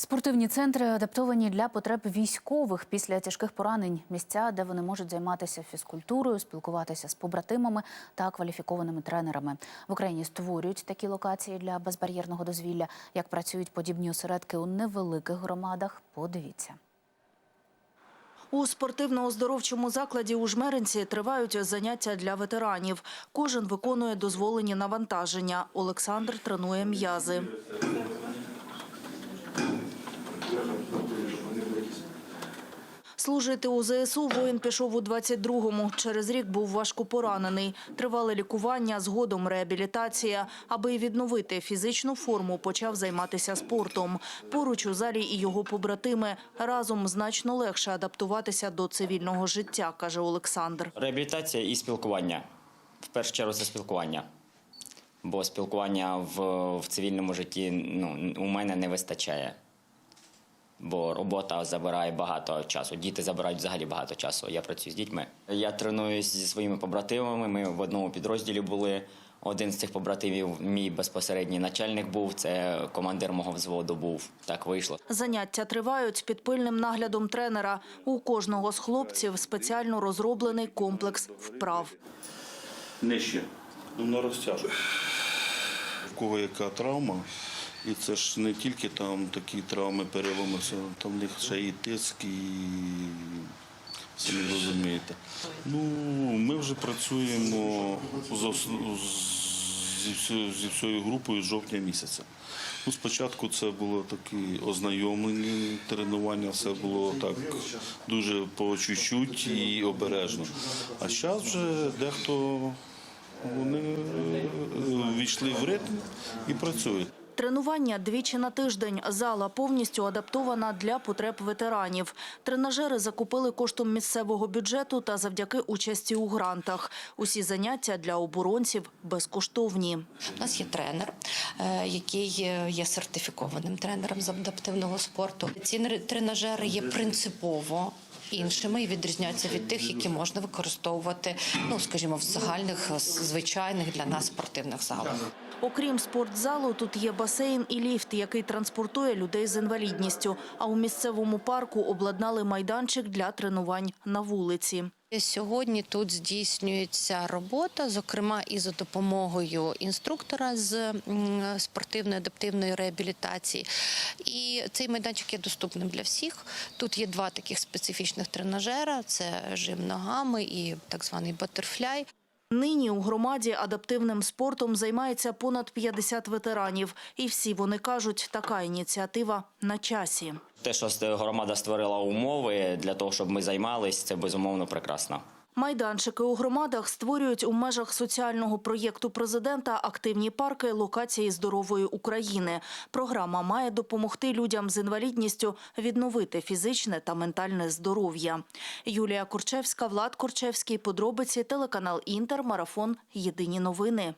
Спортивні центри адаптовані для потреб військових після тяжких поранень. Місця, де вони можуть займатися фізкультурою, спілкуватися з побратимами та кваліфікованими тренерами. В Україні створюють такі локації для безбар'єрного дозвілля. Як працюють подібні осередки у невеликих громадах, подивіться. У спортивно-оздоровчому закладі у Жмеринці тривають заняття для ветеранів. Кожен виконує дозволені навантаження. Олександр тренує м'язи. Служити у ЗСУ воїн пішов у 22-му. Через рік був важко поранений. Тривале лікування, згодом реабілітація. Аби відновити фізичну форму, почав займатися спортом. Поруч у залі і його побратими. Разом значно легше адаптуватися до цивільного життя, каже Олександр. Реабілітація і спілкування. В першу чергу це спілкування. Бо спілкування в, в цивільному житті ну, у мене не вистачає. Бо робота забирає багато часу. Діти забирають взагалі багато часу. Я працюю з дітьми. Я тренуюся зі своїми побратимами. Ми в одному підрозділі були. Один з цих побратимів, мій безпосередній начальник був, це командир мого взводу був. Так вийшло. Заняття тривають під пильним наглядом тренера. У кожного з хлопців спеціально розроблений комплекс вправ. Нижче. Ну, на розтяжку. В кого яка травма, і це ж не тільки там такі травми, переломи, там в них ще і тиск, і самі розумієте. Ну, ми вже працюємо зі, всією групою з жовтня місяця. Ну, спочатку це було такі ознайомлені тренування, все було так дуже по чуть-чуть і обережно. А зараз вже дехто вони е, війшли в ритм і працюють. Тренування двічі на тиждень. Зала повністю адаптована для потреб ветеранів. Тренажери закупили коштом місцевого бюджету та завдяки участі у грантах. Усі заняття для оборонців безкоштовні. У нас є тренер, е, який е, є сертифікованим тренером з адаптивного спорту. Ці тренажери є принципово. Іншими і відрізняються від тих, які можна використовувати, ну скажімо, в загальних е, звичайних для нас спортивних залах. Окрім спортзалу, тут є басейн і ліфт, який транспортує людей з інвалідністю. А у місцевому парку обладнали майданчик для тренувань на вулиці. Сьогодні тут здійснюється робота, зокрема і за допомогою інструктора з спортивної адаптивної реабілітації. І цей майданчик є доступним для всіх. Тут є два таких специфічних тренажера: це жим ногами і так званий батерфляй. Нині у громаді адаптивним спортом займається понад 50 ветеранів. І всі вони кажуть, така ініціатива на часі. Те, що громада створила умови для того, щоб ми займалися, це безумовно прекрасно. Майданчики у громадах створюють у межах соціального проєкту президента «Активні парки. Локації здорової України». Програма має допомогти людям з інвалідністю відновити фізичне та ментальне здоров'я. Юлія Корчевська, Влад Корчевський. Подробиці телеканал Інтер. Марафон. Єдині новини.